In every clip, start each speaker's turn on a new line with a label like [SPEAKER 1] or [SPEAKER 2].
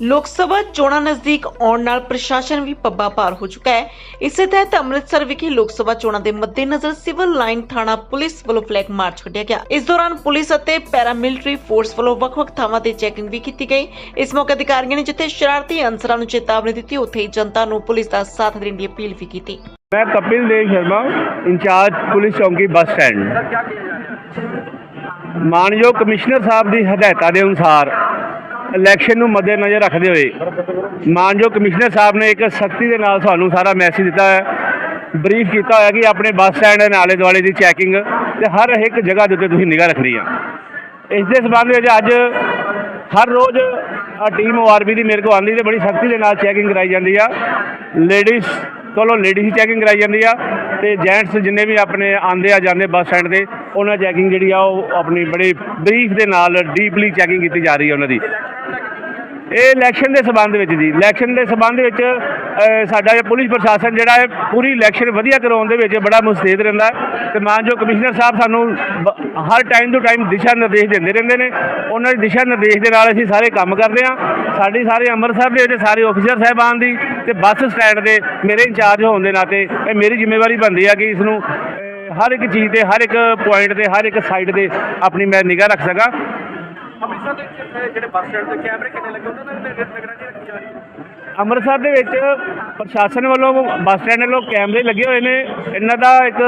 [SPEAKER 1] ਲੋਕ ਸਭਾ ਚੋਣਾਂ ਨਜ਼ਦੀਕ ਆਉਣ ਨਾਲ ਪ੍ਰਸ਼ਾਸਨ ਵੀ ਪੱਬਾ ਪਾਰ ਹੋ ਚੁੱਕਾ ਹੈ। ਇਸੇ ਤਹਿਤ ਅੰਮ੍ਰਿਤਸਰ ਵਿਖੇ ਲੋਕ ਸਭਾ ਚੋਣਾਂ ਦੇ ਮੱਦੇਨਜ਼ਰ ਸਿਵਲ ਲਾਈਨ ਥਾਣਾ ਪੁਲਿਸ ਵੱਲੋਂ ਫਲੈਗ ਮਾਰਚ ਕੱਢਿਆ ਗਿਆ। ਇਸ ਦੌਰਾਨ ਪੁਲਿਸ ਅਤੇ ਪੈਰਾਮਿਲਟਰੀ ਫੋਰਸ ਵੱਲੋਂ ਵੱਖ-ਵੱਖ ਥਾਵਾਂ ਤੇ ਚੈਕਿੰਗ ਵੀ ਕੀਤੀ ਗਈ। ਇਸ ਮੌਕੇ ਅਧਿਕਾਰੀਆਂ ਨੇ ਜਿੱਥੇ ਸ਼ਰਾਰਤੀ ਅੰਸਰਾਂ ਨੂੰ ਚੇਤਾਵਨੀ ਦਿੱਤੀ, ਉੱਥੇ ਹੀ ਜਨਤਾ ਨੂੰ ਪੁਲਿਸ ਦਾ ਸਾਥ ਦੇਣ ਦੀ ਅਪੀਲ ਵੀ ਕੀਤੀ।
[SPEAKER 2] ਮੈਂ ਕਪਿਲ ਦੇਵ ਸ਼ਰਮਾ, ਇੰਚਾਰਜ ਪੁਲਿਸ ਚੌਂਕੀ ਬੱਸ ਸਟੈਂਡ। ਮਾਨਯੋਗ ਕਮਿਸ਼ਨਰ ਸਾਹਿਬ ਦੀ ਹਦਾਇਤਾਂ ਦੇ ਅਨੁਸਾਰ ਇਲੈਕਸ਼ਨ ਨੂੰ ਮੱਦੇਨਜ਼ਰ ਰੱਖਦੇ ਹੋਏ ਮਾਨਯੋਗ ਕਮਿਸ਼ਨਰ ਸਾਹਿਬ ਨੇ ਇੱਕ ਸਖਤੀ ਦੇ ਨਾਲ ਸਾਨੂੰ ਸਾਰਾ ਮੈਸੇਜ ਦਿੱਤਾ ਹੈ। ਬਰੀਫ ਕੀਤਾ ਹੋਇਆ ਕਿ ਆਪਣੇ ਬੱਸ ਸਟੈਂਡ ਦੇ ਆਲੇ ਦੁਆਲੇ ਦੀ ਚੈਕਿੰਗ ਤੇ ਹਰ ਇੱਕ ਜਗ੍ਹਾ ਦੇ ਉੱਤੇ ਤੁਸੀਂ ਨਿਗਾਹ ਰੱਖਣੀ ਆ। ਇਸ ਦੇ ਸਬੰਧ ਵਿੱਚ ਅੱਜ ਹਰ ਰੋਜ਼ ਆ ਟੀਮ ਓਆਰਬੀ ਦੀ ਮੇਰੇ ਕੋਲ ਆਉਂਦੀ ਤੇ ਬੜੀ ਸਖਤੀ ਦੇ ਨਾਲ ਚੈਕਿੰਗ ਕਰਾਈ ਜਾਂਦੀ ਆ। ਲੇਡੀਜ਼ ਕੋਲੋਂ ਲੇਡੀਜ਼ ਹੀ ਚੈਕਿੰਗ ਕਰਾਈ ਜਾਂਦੀ ਆ ਤੇ ਜੈਂਟਸ ਜਿੰਨੇ ਵੀ ਆਪਣੇ ਆਉਂਦੇ ਆ ਜਾਂਦੇ ਬੱਸ ਸਟੈਂਡ ਤੇ, ਉਹਨਾਂ ਚੈਕਿੰਗ ਜਿਹੜੀ ਆ ਉਹ ਆਪਣੀ ਬੜੀ ਬਰੀਫ ਦੇ ਨਾਲ ਡੀਪਲੀ ਚੈਕਿੰਗ ਕੀਤੀ ਜਾ ਰਹੀ ਹੈ ਉਹਨਾਂ ਦੀ। ਇਹ ਇਲੈਕਸ਼ਨ ਦੇ ਸਬੰਧ ਵਿੱਚ ਜੀ। ਇਲੈਕਸ਼ਨ ਦੇ ਸਬੰਧ ਵਿੱਚ ਸਾਡਾ ਇਹ ਪੁਲਿਸ ਪ੍ਰਸ਼ਾਸਨ ਜਿਹੜਾ ਹੈ ਪੂਰੀ ਇਲੈਕਸ਼ਨ ਵਧੀਆ ਕਰਾਉਣ ਦੇ ਵਿੱਚ ਬੜਾ ਮੁਸਤੈਦ ਰਹਿੰਦਾ ਹੈ ਤੇ ਮਾਨਯੋਗ ਕਮਿਸ਼ਨਰ ਸਾਹਿਬ ਸਾਨੂੰ ਬ- ਹਰ ਟਾਈਮ ਤੋਂ ਟਾਈਮ ਦਿਸ਼ਾ ਨਿਰਦੇਸ਼ ਦਿੰਦੇ ਰਹਿੰਦੇ ਨੇ। ਉਹਨਾਂ ਦੇ ਦਿਸ਼ਾ ਨਿਰਦੇਸ਼ ਦੇ ਨਾਲ ਅਸੀਂ ਸਾਰੇ ਕੰਮ ਕਰਦੇ ਹਾਂ। ਸਾਡੀ ਸਾਰੇ ਅੰਮ੍ਰਿਤਸਰ ਦੇ ਵਿੱਚ ਸਾਰੇ ਆਫੀਸਰ ਸਾਹਿਬਾਨ ਦੀ ਤੇ ਬੱਸ ਸਟੈਂਡ ਦੇ ਮੇਰੇ ਇੰਚਾਰਜ ਹੋਣ ਦੇ ਨਾਤੇ ਇਹ ਮੇਰੀ ਜ਼ਿੰਮੇਵਾਰੀ ਬਣਦੀ ਆ ਕਿ ਇਸ ਨੂੰ ਹਰ ਇੱਕ ਚੀਜ਼ ਤੇ, ਹਰ ਇੱਕ ਪੁਆਇੰਟ ਤੇ, ਹਰ ਇੱਕ ਸਾਈਡ ਤੇ ਆਪਣੀ ਮੈਂ ਨਿਗਾਹ ਰੱਖ ਸਕਾਂ।
[SPEAKER 3] ਅੰਮ੍ਰਿਤਸਰ ਦੇ ਵਿੱਚ ਜਿਹੜੇ ਬੱਸ ਸਟੈਂਡ ਤੇ ਕੈਮਰੇ ਕਿੰਨੇ ਲੱਗੇ? ਉਹਨਾਂ ਨਾਲ ਨਿਗਰਾਨੀ ਰੱਖੀ ਜਾ ਰਹੀ ਹੈ
[SPEAKER 2] ਅੰਮ੍ਰਿਤਸਰ ਦੇ ਵਿੱਚ ਪ੍ਰਸ਼ਾਸਨ ਵੱਲੋਂ ਬੱਸ ਸਟੈਂਡ ਵੱਲੋਂ ਕੈਮਰੇ ਲੱਗੇ ਹੋਏ ਨੇ। ਇਹਨਾਂ ਦਾ ਇੱਕ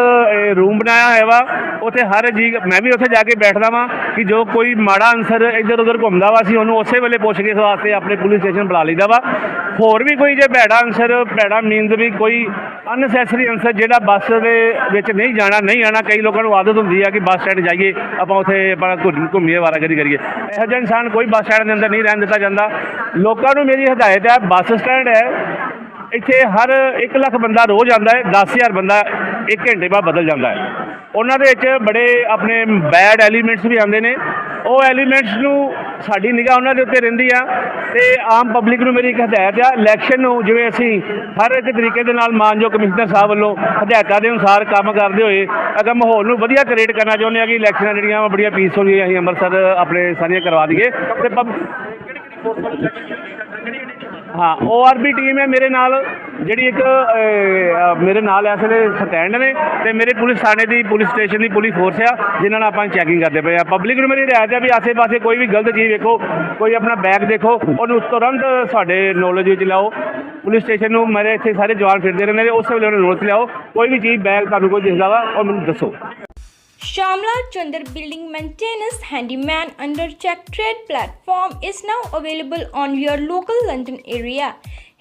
[SPEAKER 2] ਰੂਮ ਬਣਾਇਆ ਹੋਇਆ ਵਾ। ਉੱਥੇ ਹਰ ਜੀ, ਮੈਂ ਵੀ ਉੱਥੇ ਜਾ ਕੇ ਬੈਠਦਾ ਵਾਂ ਕਿ ਜੋ ਕੋਈ ਮਾੜਾ ਅਨਸਰ ਇੱਧਰ ਉੱਧਰ ਘੁੰਮਦਾ ਵਾ, ਅਸੀਂ ਉਹਨੂੰ ਉਸੇ ਵੇਲੇ ਪੁੱਛ ਕੇ ਇਸ ਵਾਸਤੇ ਆਪਣੇ ਪੁਲਿਸ ਸਟੇਸ਼ਨ ਬੁਲਾ ਲਈਦਾ ਵਾ। ਹੋਰ ਵੀ ਕੋਈ ਜੇ ਭੈੜਾ ਅਨਸਰ ਭੈੜਾ ਮੀਨਸ ਵੀ ਕੋਈ ਅਨਸੈਸਰੀ ਅਨਸਰ ਜਿਹੜਾ ਬੱਸ ਦੇ ਵਿੱਚ ਨਹੀਂ ਜਾਣਾ, ਨਹੀਂ ਆਣਾ ਕਈ ਲੋਕਾਂ ਨੂੰ ਆਦਤ ਹੁੰਦੀ ਆ ਕਿ ਬੱਸ ਸਟੈਂਡ ਜਾਈਏ, ਆਪਾਂ ਉੱਥੇ ਆਪਾਂ ਘੁੰਮ- ਘੁੰਮੀਏ ਵਾਰਾਗਰੀ ਕਰੀਏ। ਇਹੋ ਜਿਹਾ ਇਨਸਾਨ ਕੋਈ ਬੱਸ ਸਟੈਂਡ ਦੇ ਅੰਦਰ ਨਹੀਂ ਰਹਿਣ ਦਿੱਤਾ ਜਾਂਦਾ। ਲੋਕਾਂ ਨੂੰ ਮੇਰੀ ਹਦਾਇਤ ਹੈ ਬੱਸ ਸਟੈਂਡ ਹੈ, ਇੱਥੇ ਹਰ 1 ਲੱਖ ਬੰਦਾ ਰੋਜ਼ ਆਉਂਦਾ ਹੈ 10000 ਬੰਦਾ 1 ਘੰਟੇ ਬਾਅਦ ਬਦਲ ਜਾਂਦਾ ਹੈ। ਉਹਨਾਂ ਦੇ ਵਿੱਚ ਬੜੇ ਆਪਣੇ ਬੈਡ ਐਲੀਮੈਂਟਸ ਵੀ ਆਉਂਦੇ ਨੇ। ਉਹ ਐਲੀਮੈਂਟਸ ਨੂੰ ਸਾਡੀ ਨਿਗਾਹ ਉਹਨਾਂ ਦੇ ਉੱਤੇ ਰਹਿੰਦੀ ਆ ਤੇ ਆਮ ਪਬਲਿਕ ਨੂੰ ਮੇਰੀ ਇੱਕ ਹਦਾਇਤ ਆ ਇਲੈਕਸ਼ਨ ਨੂੰ ਜਿਵੇਂ ਅਸੀਂ ਹਰ ਇੱਕ ਤਰੀਕੇ ਦੇ ਨਾਲ ਮਾਨਯੋਗ ਕਮਿਸ਼ਨਰ ਸਾਹਿਬ ਵੱਲੋਂ ਹਦਾਇਤਾਂ ਦੇ ਅਨੁਸਾਰ ਕੰਮ ਕਰਦੇ ਹੋਏ ਅਗਰ ਮਾਹੌਲ ਨੂੰ ਵਧੀਆ ਕ੍ਰੀਏਟ ਕਰਨਾ ਚਾਹੁੰਦੇ ਆ ਕਿ ਇਲੈਕਸ਼ਨਾਂ ਜਿਹੜੀਆਂ ਵਾ ਬੜੀਆਂ ਪੀਸਫੁਲੀ ਅਸੀਂ ਅੰਮ੍ਰਿਤਸਰ ਆਪਣੇ ਸਾਰੀਆਂ ਕਰਵਾ ਦਈਏ। ਤੇ ਪਬ-
[SPEAKER 3] ਕਿਹੜੀ ਕਿਹੜੀ ਫੋਰਸ
[SPEAKER 2] ਹਾਂ ਓਆਰਬੀ ਟੀਮ ਹੈ ਮੇਰੇ ਨਾਲ। ਜਿਹੜੀ ਇੱਕ ਅਹ, ਅਹ, ਮੇਰੇ ਨਾਲ ਇਸ ਵੇਲੇ ਸਟੈਂਡ ਨੇ ਤੇ ਮੇਰੇ ਪੁਲਿਸ ਥਾਣੇ ਦੀ ਪੁਲਿਸ ਸਟੇਸ਼ਨ ਦੀ ਪੁਲਿਸ ਫੋਰਸ ਆ ਜਿਨ੍ਹਾਂ ਨਾਲ ਆਪਾਂ ਚੈਕਿੰਗ ਕਰਦੇ ਪਏ ਆ। ਪਬਲਿਕ ਨੂੰ ਮੇਰੀ ਹਦਾਇਤ ਹੈ ਵੀ ਆਸੇ-ਪਾਸੇ ਕੋਈ ਵੀ ਗਲਤ ਚੀਜ਼ ਵੇਖੋ ਕੋਈ ਆਪਣਾ ਬੈਗ ਦੇਖੋ ਉਹਨੂੰ ਤੁਰੰਤ ਸਾਡੇ ਨੌਲੇਜ ਵਿੱਚ ਲਿਆਓ। ਪੁਲਿਸ ਸਟੇਸ਼ਨ ਨੂੰ ਮੇਰੇ ਇੱਥੇ ਸਾਰੇ ਜਵਾਨ ਫਿਰਦੇ ਰਹਿੰਦੇ ਨੇ ਉਸੇ ਵੇਲੇ ਉਹਨੂੰ ਨੋਟ ਲਿਆਓ। ਕੋਈ ਵੀ ਚੀਜ਼ ਬੈਗ ਤੁਹਾਨੂੰ ਕੋਈ ਦਿਖਦਾ ਵਾ ਉਹ ਮੈਨੂੰ ਦੱਸੋ।
[SPEAKER 4] Shamla Chandar Building Maintenance Handyman under Check Trade platform is now available on your local London area.